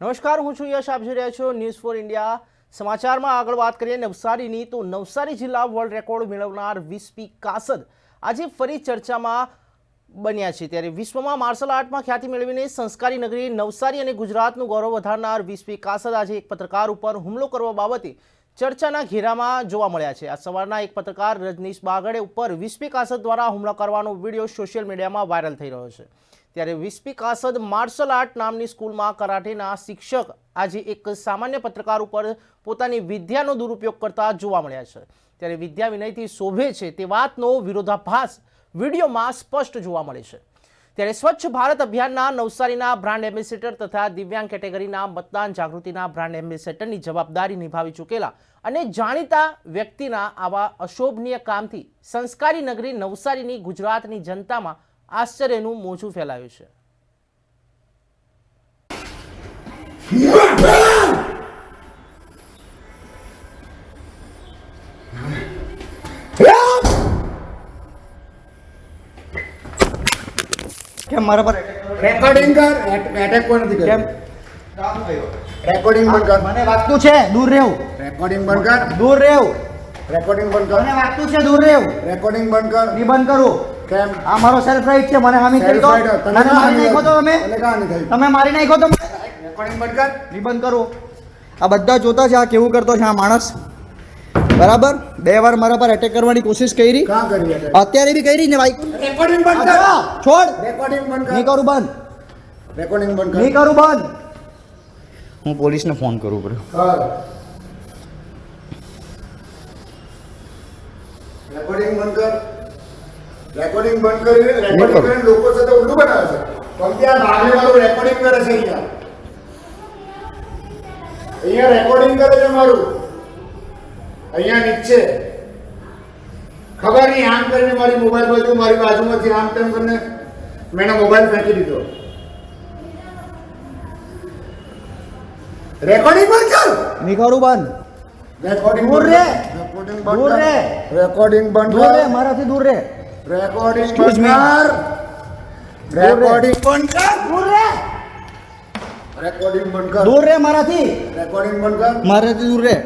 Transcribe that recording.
નમસ્કાર, હું છું યશ, આપ જોઈ રહ્યા છો ન્યૂઝ ફોર ઇન્ડિયા સમાચારમાં આગળ વાત કરીએ, નવસારીની, તો નવસારી જિલ્લા વર્લ્ડ રેકોર્ડ મેળવનાર વિસ્પી કાસદ આજે ફરી ચર્ચામાં બન્યા છે. ત્યારે વિશ્વમાં માર્શલ આર્ટમાં ખ્યાતિ મેળવીને સંસ્કારી નગરી નવસારી અને ગુજરાતનું ગૌરવ વધારનાર વિસ્પી કાસદ આજે એક પત્રકાર ઉપર હુમલો કરવા બાબતે ચર્ચાના ઘેરામાં જોવા મળ્યા છે. આ સવારના એક પત્રકાર રજનીશ બાગડે ઉપર વિસ્પી કાસદ દ્વારા હુમલો કરવાનો વીડિયો સોશિયલ મીડિયામાં વાયરલ થઈ રહ્યો છે. ત્યારે વિસ્પી કાસદ માર્શલ આર્ટ નામની સ્કૂલમાં કરાટેના શિક્ષક આજે એક સામાન્ય પત્રકાર ઉપર પોતાની વિદ્યાનો દુરુપયોગ કરતા જોવા મળ્યા છે. ત્યારે વિદ્યા વિનયથી શોભે છે તે વાતનો વિરોધાભાસ વિડીયોમાં સ્પષ્ટ જોવા મળે છે. ત્યારે સ્વચ્છ ભારત અભિયાનના નવસારીના બ્રાન્ડ એમ્બેસેડર તથા દિવ્યાંગ કેટેગરીના મતદાન જાગૃતિના બ્રાન્ડ એમ્બેસેડરની જવાબદારી નિભાવી ચૂકેલા અને જાણીતા વ્યક્તિના આવા અશોભનીય કામથી સંસ્કારી નગરી નવસારીની ગુજરાતની જનતામાં આશ્ચર્યનું મોજું ફેલાયું છે. કેમ મારા પર રેકોર્ડિંગ કર એટેક કોઈ નથી કેમ? કર્યો રેકોર્ડિંગ બંધ કર. મને વાગતું છે દૂર રહેવું. રેકોર્ડિંગ બંધ કર. દૂર રહેવું. રેકોર્ડિંગ બંધ મને વાગતું છે દૂર રહેવું. રેકોર્ડિંગ બંધ કર. ની બંધ કરું. કેમ? આ મારો સેલ્ફ રાઈટ છે મને હામી કરી દો. કાં મારી નાખો તો તમે? તમે મારી નાખો તો રેકોર્ડિંગ બંધ કર? ની બંધ આ બધા જોતા છે આ કેવું કરતો છે આ માણસ. બરાબર? બે વાર મારા પર એટેક કરવાની કોશિશ કરી. કરી? અત્યારે બી કરી ને ભાઈ. રેકોર્ડિંગ બંધ કર. છોડ. રેકોર્ડિંગ બંધ નહીં કરું બંધ. રેકોર્ડિંગ બંધ નહીં કરું બંધ. હું પોલીસને ફોન કરું પડ્યો. રેકોર્ડિંગ બંધ કર. રેકોર્ડિંગ બંધ કરી. રેકોર્ડિંગ કરીને લોકો સાથે ઉલ્લું બનાવે છે. પણ ત્યાં ભાગને વાળું રેકોર્ડિંગ કરે છે અહીંયા. અહીંયા રેકોર્ડિંગ કરે છે મારું. અહીંયા નીચે. ખબર નહીં આમ કરીને મારી મોબાઈલ બાજુ મારી બાજુમાંથી આમ તેમ કરીને મેં એનો મોબાઈલ ફેંકી દીધો. રેકોર્ડિંગ બંધ કર! નીકળું બંધ. રેકોર્ડિંગ દૂર રે. રેકોર્ડિંગ બંધ રે. રેકોર્ડિંગ બંધ રહે મારાથી દૂર રહે રેકોર્ડિંગ બંધ. કર રેકોર્ડિંગ બંધ કર દૂર રે રેકોર્ડિંગ બંધ કર દૂર રે મારાથી? રેકોર્ડિંગ બંધ કર મારાથી દૂર રહે